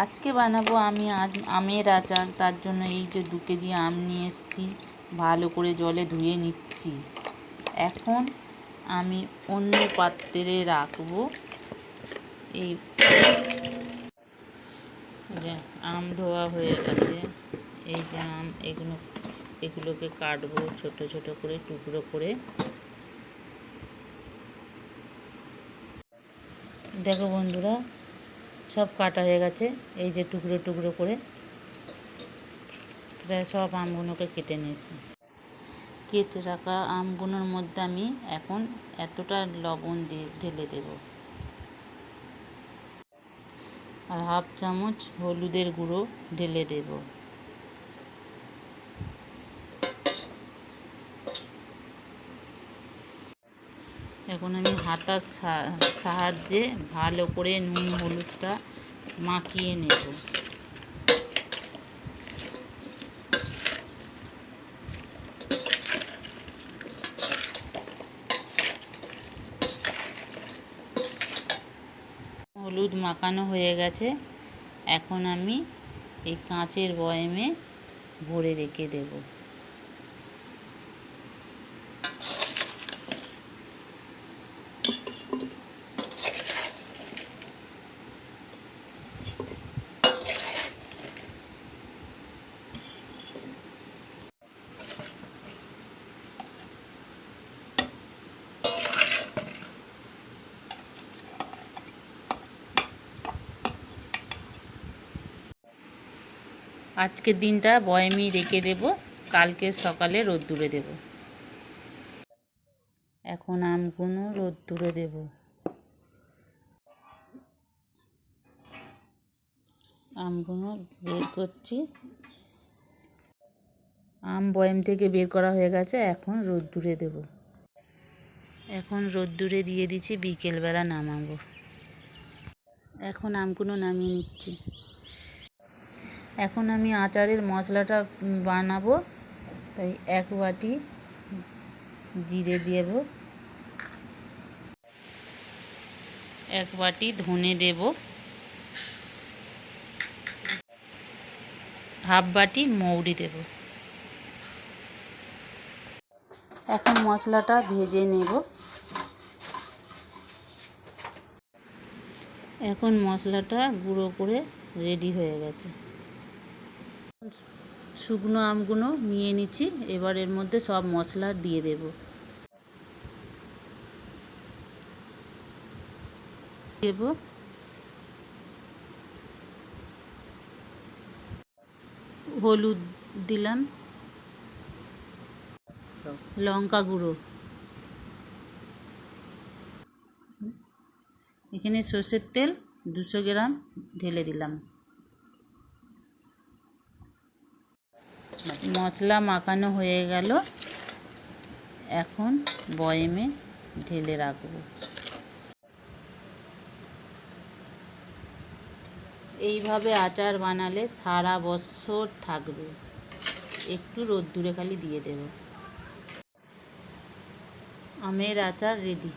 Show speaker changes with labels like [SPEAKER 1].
[SPEAKER 1] আজকে বানাবো আমি আমের আচার, তার জন্য এই যে দু কেজি আম নিয়ে এসেছি, ভালো করে জলে ধুয়ে নিচ্ছি। এখন আমি অন্য পাত্রে রাখব। এই যে আম ধোয়া হয়ে গেছে, এই যে আম, এগুলো, এগুলোকে কাটবো ছোট ছোট করে, টুকরো করে। দেখো বন্ধুরা সব কাটা হয়ে গেছে, এই যে টুকরো টুকরো করে। প্রায় সব আমগুলোকে কেটে নিয়েছি। কেটে রাখা আমগুলোর মধ্যে আমি এখন এতটা লবণ দিয়ে ঢেলে দেব। আর হাফ চামচ হলুদের গুঁড়ো ঢেলে দেব। এখন আমি হাতার সাহায্যে ভালো করে নুন হলুদটা মাখিয়ে নেব। হলুদ মাখানো হয়ে গেছে। এখন আমি এই কাঁচের বয়েমে ভরে রেখে দেবো। আজকের দিনটা বয়ামি রেখে দেব কালকে সকালে রোদ্দুরে দেব। এখন আমগুলো রোদ্দুরে দেব। আমগুলো বের করছি। আম বয়াম থেকে বের করা হয়ে গেছে, এখন রোদ্দুরে দেব। এখন রোদ্দুরে দিয়ে দিচ্ছি, বিকেলবেলা নামাবো। এখন আমগুলো নামিয়ে নিচ্ছি। এখন আমি আচারের মশলাটা বানাবো, তাই এক বাটি জিরে দেব। এক বাটি ধনে দেব। হাফ বাটি মৌরি দেব। এখন মশলাটা ভেজে নেব। এখন মশলাটা গুঁড়ো করে রেডি হয়ে গেছে। শুকনো আমগুলো নিয়ে নিচ্ছি। এবার এর মধ্যে সব মশলা দিয়ে দেব। দেব। হলুদ দিলাম। লঙ্কা গুঁড়ো। এখানে সর্ষের তেল দুশো গ্রাম ঢেলে দিলাম। মশলা মাখানো হয়ে গেল। এখন বয়েমে ঢেলে রাখব। এইভাবে আচার বানালে সারা বছর থাকবে। একটু রোদ্দুরে খালি দিয়ে দেব। আমের আচার রেডি